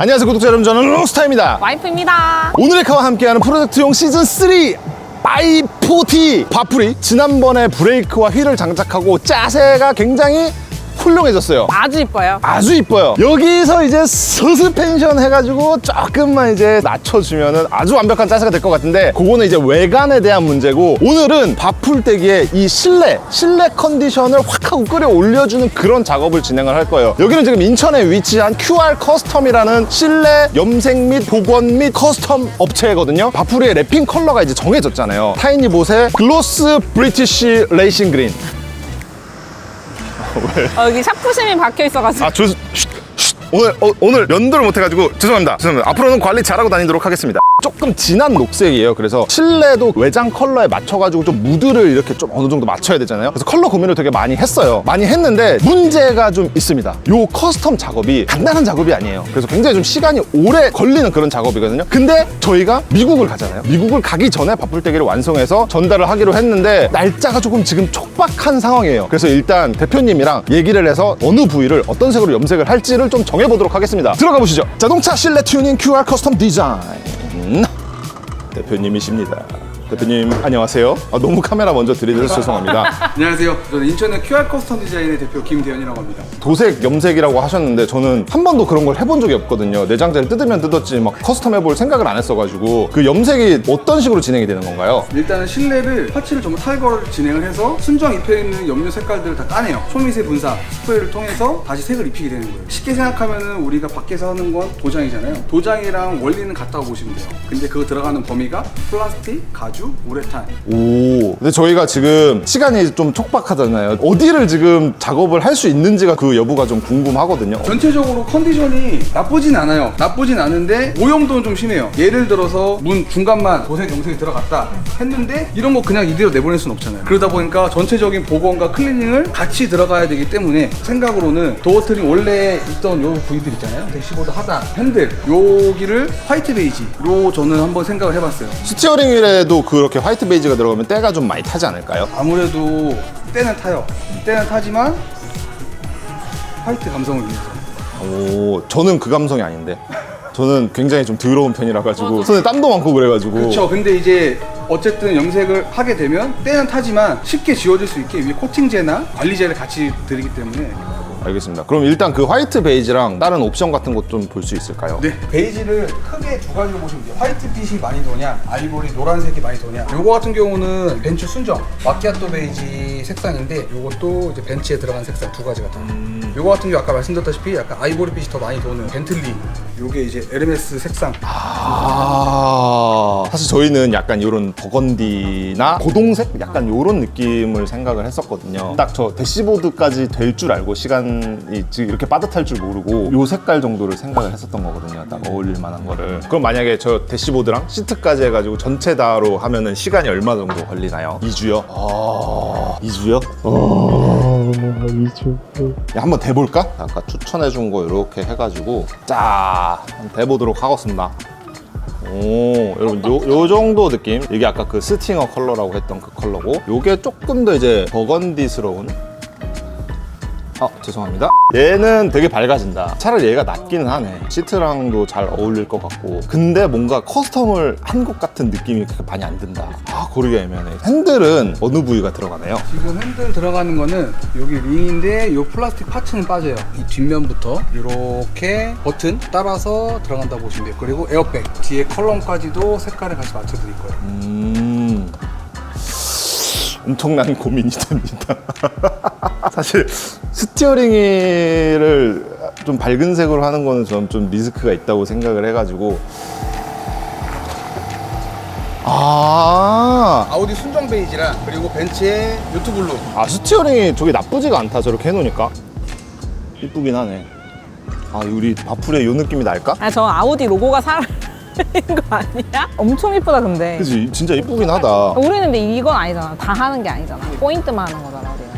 안녕하세요 구독자 여러분 저는 롱스타입니다 와이프입니다. 오늘의 카와 함께하는 프로젝트용 시즌3 i40 바풀이 지난번에 브레이크와 휠을 장착하고 짜세가 굉장히 훌륭해졌어요. 아주 이뻐요. 아주 이뻐요. 여기서 이제 서스펜션 해가지고 조금만 이제 낮춰주면은 아주 완벽한 짜세가 될 것 같은데 그거는 이제 외관에 대한 문제고 오늘은 바풀떼기의 이 실내 실내 컨디션을 확 하고 끌어 올려주는 그런 작업을 진행을 할 거예요. 여기는 지금 인천에 위치한 QR 커스텀이라는 실내 염색 및 복원 및 커스텀 업체거든요. 바풀이의 랩핑 컬러가 이제 정해졌잖아요. 타이니봇의 글로스 브리티시 레이싱 그린 어, 여기 샤프심이 박혀 있어가지고. 아, 조, 쉿, 쉿. 오늘 어, 오늘 연도를 못해가지고 죄송합니다. 죄송합니다. 앞으로는 관리 잘하고 다니도록 하겠습니다. 조금 진한 녹색이에요. 그래서 실내도 외장 컬러에 맞춰가지고 좀 무드를 이렇게 좀 어느 정도 맞춰야 되잖아요. 그래서 컬러 고민을 되게 많이 했어요. 많이 했는데 문제가 좀 있습니다. 요 커스텀 작업이 간단한 작업이 아니에요. 그래서 굉장히 좀 시간이 오래 걸리는 그런 작업이거든요. 근데 저희가 미국을 가잖아요. 미국을 가기 전에 바쁠때기를 완성해서 전달을 하기로 했는데 날짜가 조금 지금 촉박한 상황이에요. 그래서 일단 대표님이랑 얘기를 해서 어느 부위를 어떤 색으로 염색을 할지를 좀 정해보도록 하겠습니다. 들어가 보시죠. 자동차 실내 튜닝 QR 커스텀 디자인. 대표님이십니다. 대표님 안녕하세요. 아, 너무 카메라 먼저 들이대서 죄송합니다. 안녕하세요. 저는 인천의 QR 커스텀 디자인의 대표 김대현이라고 합니다. 도색 염색이라고 하셨는데 저는 한 번도 그런 걸 해본 적이 없거든요. 내장재를 뜯으면 뜯었지 막 커스텀 해볼 생각을 안 했어가지고 그 염색이 어떤 식으로 진행이 되는 건가요? 일단은 실내를 파츠를 전부 탈거를 진행을 해서 순정 입혀 있는 염료 색깔들을 다 따내요. 초미세 분사 스프레이를 통해서 다시 색을 입히게 되는 거예요. 쉽게 생각하면은 우리가 밖에서 하는 건 도장이잖아요. 도장이랑 원리는 같다고 보시면 돼요. 근데 그거 들어가는 범위가 플라스틱, 가죽, 우레탄. 오. 근데 저희가 지금 시간이 좀 촉박하잖아요. 어디를 지금 작업을 할 수 있는지가 그 여부가 좀 궁금하거든요. 전체적으로 컨디션이 나쁘진 않아요. 나쁘진 않은데 오염도는 좀 심해요. 예를 들어서 문 중간만 도색 염색이 들어갔다 했는데 이런 거 그냥 이대로 내보낼 순 없잖아요. 그러다 보니까 전체적인 복원과 클리닝을 같이 들어가야 되기 때문에 생각으로는 도어트림 원래 있던 요 부위들 있잖아요. 대시보드 하단, 핸들 여기를 화이트 베이지로 저는 한번 생각을 해봤어요. 스티어링 휠에도 그렇게 화이트 베이지가 들어가면 때가 좀 많이 타지 않을까요? 아무래도 때는 타요. 때는 타지만 화이트 감성을 위해서. 오, 저는 그 감성이 아닌데. 저는 굉장히 좀 더러운 편이라 가지고 손에 땀도 많고 그래 가지고 그렇죠. 근데 이제 어쨌든 염색을 하게 되면 때는 타지만 쉽게 지워질 수 있게 위에 코팅제나 관리제를 같이 드리기 때문에 알겠습니다. 그럼 일단 그 화이트 베이지랑 다른 옵션 같은 것 좀 볼 수 있을까요? 네 베이지를 크게 두 가지로 보시면 돼요. 화이트빛이 많이 도냐, 아이보리 노란색이 많이 도냐. 요거 같은 경우는 벤츠 순정 마키아토 베이지 색상인데 요것도 이제 벤츠에 들어간 색상 두 가지가 다. 요거 같은 경우 아까 말씀드렸다시피 약간 아이보리빛이 더 많이 도는 벤틀리. 요게 이제 에르메스 색상. 아 사실 저희는 약간 이런 버건디나 고동색 약간 이런 느낌을 생각을 했었거든요. 딱 저 대시보드까지 될 줄 알고 시간이 지금 이렇게 빠듯할 줄 모르고 요 색깔 정도를 생각을 했었던 거거든요. 딱 어울릴 만한 거를. 그럼 만약에 저 대시보드랑 시트까지 해가지고 전체 다로 하면은 시간이 얼마 정도 걸리나요? 2주요? 아 2주요? 아 2주. 야, 한번 대볼까? 아까 추천해준 거 이렇게 해가지고 자 대보도록 하겠습니다. 오, 여러분 요, 요 정도 느낌. 이게 아까 그 스팅어 컬러라고 했던 그 컬러고 요게 조금 더 이제 버건디스러운 아 죄송합니다 얘는 되게 밝아진다 차라리 얘가 낫기는 하네 시트랑도 잘 어울릴 것 같고 근데 뭔가 커스텀을 한 것 같은 느낌이 그렇게 많이 안 든다 아 고르기 애매하네 핸들은 어느 부위가 들어가나요? 지금 핸들 들어가는 거는 여기 링인데 요 플라스틱 파츠는 빠져요. 이 뒷면부터 이렇게 버튼 따라서 들어간다 고 보시면 돼요. 그리고 에어백 뒤에 컬럼까지도 색깔을 같이 맞춰 드릴 거예요. 음 엄청난 고민이 됩니다. 사실 스티어링을 좀 밝은 색으로 하는 거는 저는 좀 리스크가 있다고 생각을 해가지고 아, 아우디 순정 베이지랑 그리고 벤츠의 요트 블루 아 스티어링이 저게 나쁘지가 않다 저렇게 해놓으니까 이쁘긴 하네. 아 우리 바풀의 요 느낌이 날까? 아, 저 아우디 로고가 살아있는 거 아니야? 엄청 이쁘다, 근데. 그지 진짜 이쁘긴 하다. 우리는 근데 이건 아니잖아. 다 하는 게 아니잖아. 포인트만 하는 거잖아, 우리는.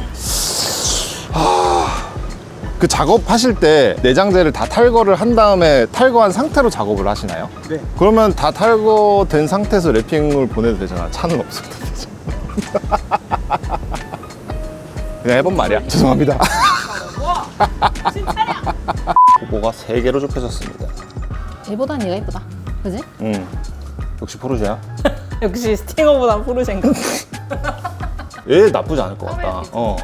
그 작업하실 때 내장재를 다 탈거를 한 다음에 탈거한 상태로 작업을 하시나요? 네. 그러면 다 탈거된 상태에서 랩핑을 보내도 되잖아. 차는 없어도 되잖아. 그냥 해본 말이야. 죄송합니다. 와, 진짜야. 고보가 3개로 좁혀졌습니다. 쟤보단 얘가 이쁘다. 그지? 음 역시 포르쉐야. 역시 스팅어보단 포르쉐인가? 얘 나쁘지 않을 것 같다. 어.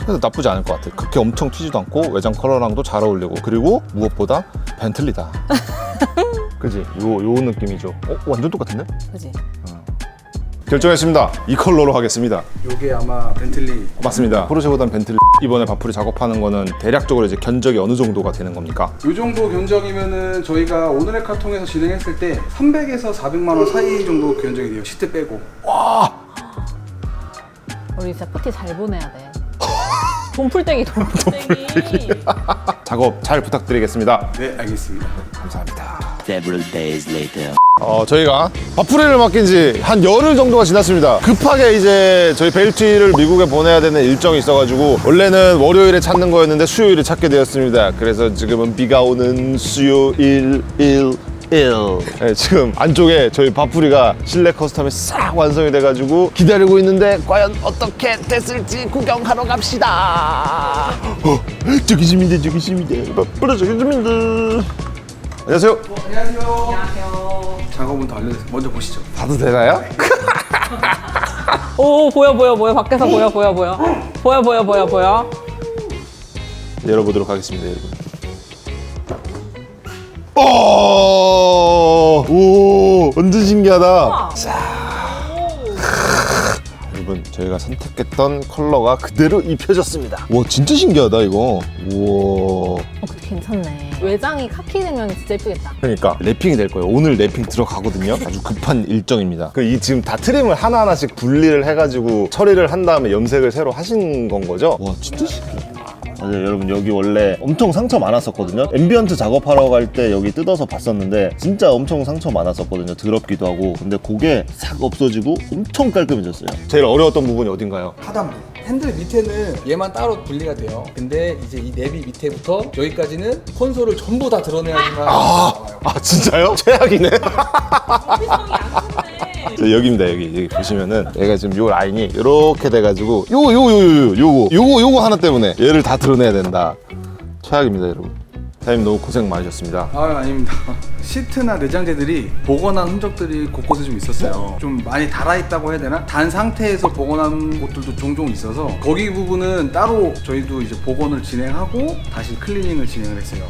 그래서 나쁘지 않을 것 같아. 그렇게 엄청 튀지도 않고 외장 컬러랑도 잘 어울리고 그리고 무엇보다 벤틀리다. 그지? 요, 요 느낌이죠. 어? 완전 똑같은데? 그지? 결정했습니다. 이 컬러로 하겠습니다. 요게 아마 벤틀리. 맞습니다. 포르쉐보단 벤틀리 이번에 바풀이 작업하는 거는 대략적으로 이제 견적이 어느 정도가 되는 겁니까? 요 정도 견적이면은 저희가 오늘의 카통에서 진행했을 때 300에서 400만 원 사이 정도 견적이 돼요. 시트 빼고. 우리 진짜 파티 잘 보내야 돼. 돈풀떼기 돈풀떼기. 작업 잘 부탁드리겠습니다 네, 알겠습니다. 감사합니다 Several days later. 어, 저희가 바풀이를 맡긴 지 한 열흘 정도가 지났습니다. 급하게 이제 저희 벨트를 미국에 보내야 되는 일정이 있어가지고 원래는 월요일에 찾는 거였는데 수요일에 찾게 되었습니다. 그래서 지금은 비가 오는 수요일 일. 일. 네, 지금 안쪽에 저희 바풀이가 실내 커스텀이 싹 완성이 돼가지고 기다리고 있는데 과연 어떻게 됐을지 구경하러 갑시다. 어, 저기 있습니다, 저기 있습니다. 바풀이 저기 있습니다. 안녕하세요. 안녕하세요. 작업은 더 알려주세요. 먼저 보시죠. 봐도 되나요? 오 보여 보여 보여 밖에서 보여 보여 보여 보여 보여 보여 보여. 열어보도록 하겠습니다, 여러분. 오, 오, 완전 신기하다. 여러분, 저희가 선택했던 컬러가 그대로 입혀졌습니다. 와, 진짜 신기하다, 이거. 우와. 어, 괜찮네. 외장이 카키 되면 진짜 이쁘겠다. 그러니까 래핑이 될 거예요. 오늘 래핑 들어가거든요. 아주 급한 일정입니다. 그 이 지금 다 트림을 하나 하나씩 분리를 해가지고 처리를 한 다음에 염색을 새로 하신 건 거죠? 와 진짜 신기하다. 맞아요 여러분 여기 원래 엄청 상처 많았었거든요 앰비언트 작업하러 갈 때 여기 뜯어서 봤었는데 진짜 엄청 상처 많았었거든요 더럽기도 하고 근데 그게 싹 없어지고 엄청 깔끔해졌어요 제일 어려웠던 부분이 어딘가요? 하단부. 핸들 밑에는 얘만 따로 분리가 돼요. 근데 이제 이 내비 밑에부터 여기까지는 콘솔을 전부 다 드러내야지만 나와요. 아 진짜요? 최악이네. 저 여기입니다 여기 여기 보시면은 얘가 지금 요 라인이 이렇게 돼가지고 요거 요거 요거 요거 요거 요거 요거 하나 때문에 얘를 다 드러내야 된다. 최악입니다 여러분. 사장님 너무 고생 많으셨습니다. 아 아닙니다. 시트나 내장재들이 복원한 흔적들이 곳곳에 좀 있었어요. 좀 많이 달아있다고 해야 되나? 단 상태에서 복원한 곳들도 종종 있어서 거기 부분은 따로 저희도 이제 복원을 진행하고 다시 클리닝을 진행을 했어요.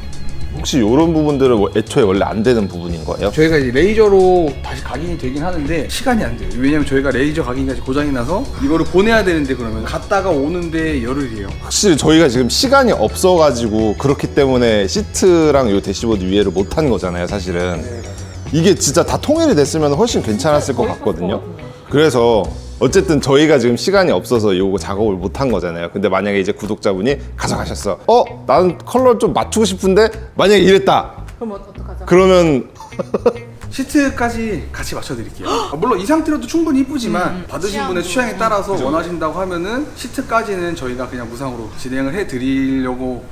혹시 이런 부분들은 뭐 애초에 원래 안 되는 부분인 거예요? 저희가 이제 레이저로 다시 각인이 되긴 하는데 시간이 안 돼요. 왜냐면 저희가 레이저 각인까지 고장이 나서 이거를 보내야 되는데 그러면 갔다가 오는데 열흘이에요. 확실히 저희가 지금 시간이 없어가지고 그렇기 때문에 시트랑 요 대시보드 위에를 못한 거잖아요 사실은. 이게 진짜 다 통일이 됐으면 훨씬 괜찮았을 것 같거든요. 그래서 어쨌든 저희가 지금 시간이 없어서 요거 작업을 못 한 거잖아요. 근데 만약에 이제 구독자분이 가져가셨어. 어? 나는 컬러 좀 맞추고 싶은데 만약에 이랬다. 그럼 어떡하죠? 그러면 시트까지 같이 맞춰드릴게요. 아, 물론 이 상태로도 충분히 이쁘지만 받으신 분의 취향에 따라서 원하신다고 하면은 시트까지는 저희가 그냥 무상으로 진행을 해드리려고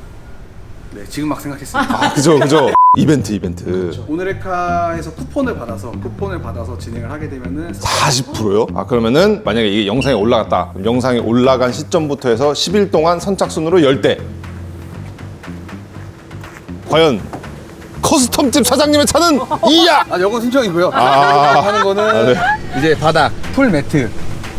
네 지금 막 생각했습니다. 아 그죠 그죠. 이벤트 이벤트. 오늘의 카에서 쿠폰을 받아서 쿠폰을 받아서 진행을 하게 되면은 40%요? 아 그러면은 만약에 이게 영상이 올라갔다. 그럼 영상이 올라간 시점부터 해서 10일 동안 선착순으로 10대. 과연 커스텀집 사장님의 차는 이야. 아 여건 신청이고요. 아. 하는 거는 아, 네. 이제 바닥 풀 매트.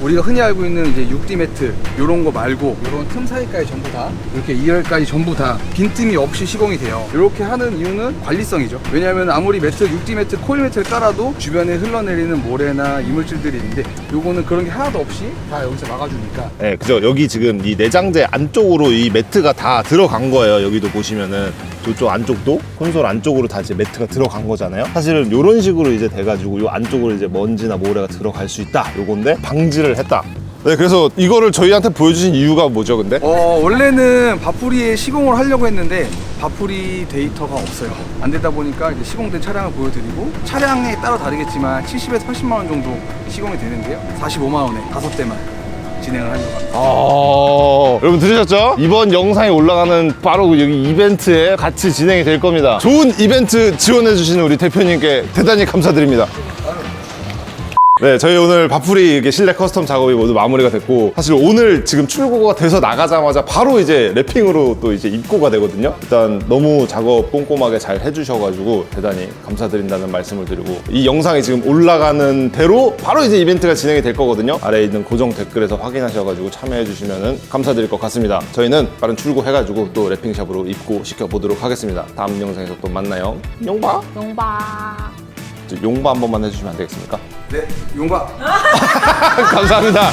우리가 흔히 알고 있는 이제 6D 매트 이런 거 말고 이런 틈 사이까지 전부 다 이렇게 2열까지 전부 다 빈틈이 없이 시공이 돼요. 이렇게 하는 이유는 관리성이죠. 왜냐하면 아무리 매트 6D 매트 코일 매트를 깔아도 주변에 흘러내리는 모래나 이물질들이 있는데 요거는 그런 게 하나도 없이 다 여기서 막아주니까 네, 그죠. 여기 지금 이 내장재 안쪽으로 이 매트가 다 들어간 거예요. 여기도 보시면은 저쪽 안쪽도 콘솔 안쪽으로 다 이제 매트가 들어간 거잖아요. 사실은 이런 식으로 이제 돼가지고 이 안쪽으로 이제 먼지나 모래가 들어갈 수 있다. 요건데 방지를 했다. 네, 그래서 이거를 저희한테 보여주신 이유가 뭐죠, 근데? 어 원래는 바풀이에 시공을 하려고 했는데 바풀이 데이터가 없어요. 안 되다 보니까 이제 시공된 차량을 보여드리고 차량에 따라 다르겠지만 70에서 80만 원 정도 시공이 되는데요. 45만 원에 다섯 대만 진행을 하려고 합니다. 아, 여러분 들으셨죠? 이번 영상에 올라가는 바로 그 여기 이벤트에 같이 진행이 될 겁니다. 좋은 이벤트 지원해주시는 우리 대표님께 대단히 감사드립니다. 네, 저희 오늘 바풀이 이게 실내 커스텀 작업이 모두 마무리가 됐고 사실 오늘 지금 출고가 돼서 나가자마자 바로 이제 랩핑으로 또 이제 입고가 되거든요. 일단 너무 작업 꼼꼼하게 잘 해주셔가지고 대단히 감사드린다는 말씀을 드리고 이 영상이 지금 올라가는 대로 바로 이제 이벤트가 진행이 될 거거든요. 아래에 있는 고정 댓글에서 확인하셔가지고 참여해주시면 감사드릴 것 같습니다. 저희는 빠른 출고해가지고 또 랩핑샵으로 입고 시켜보도록 하겠습니다. 다음 영상에서 또 만나요. 용바. 용바. 용바 한 번만 해주시면 안 되겠습니까? 네, 용바. 감사합니다.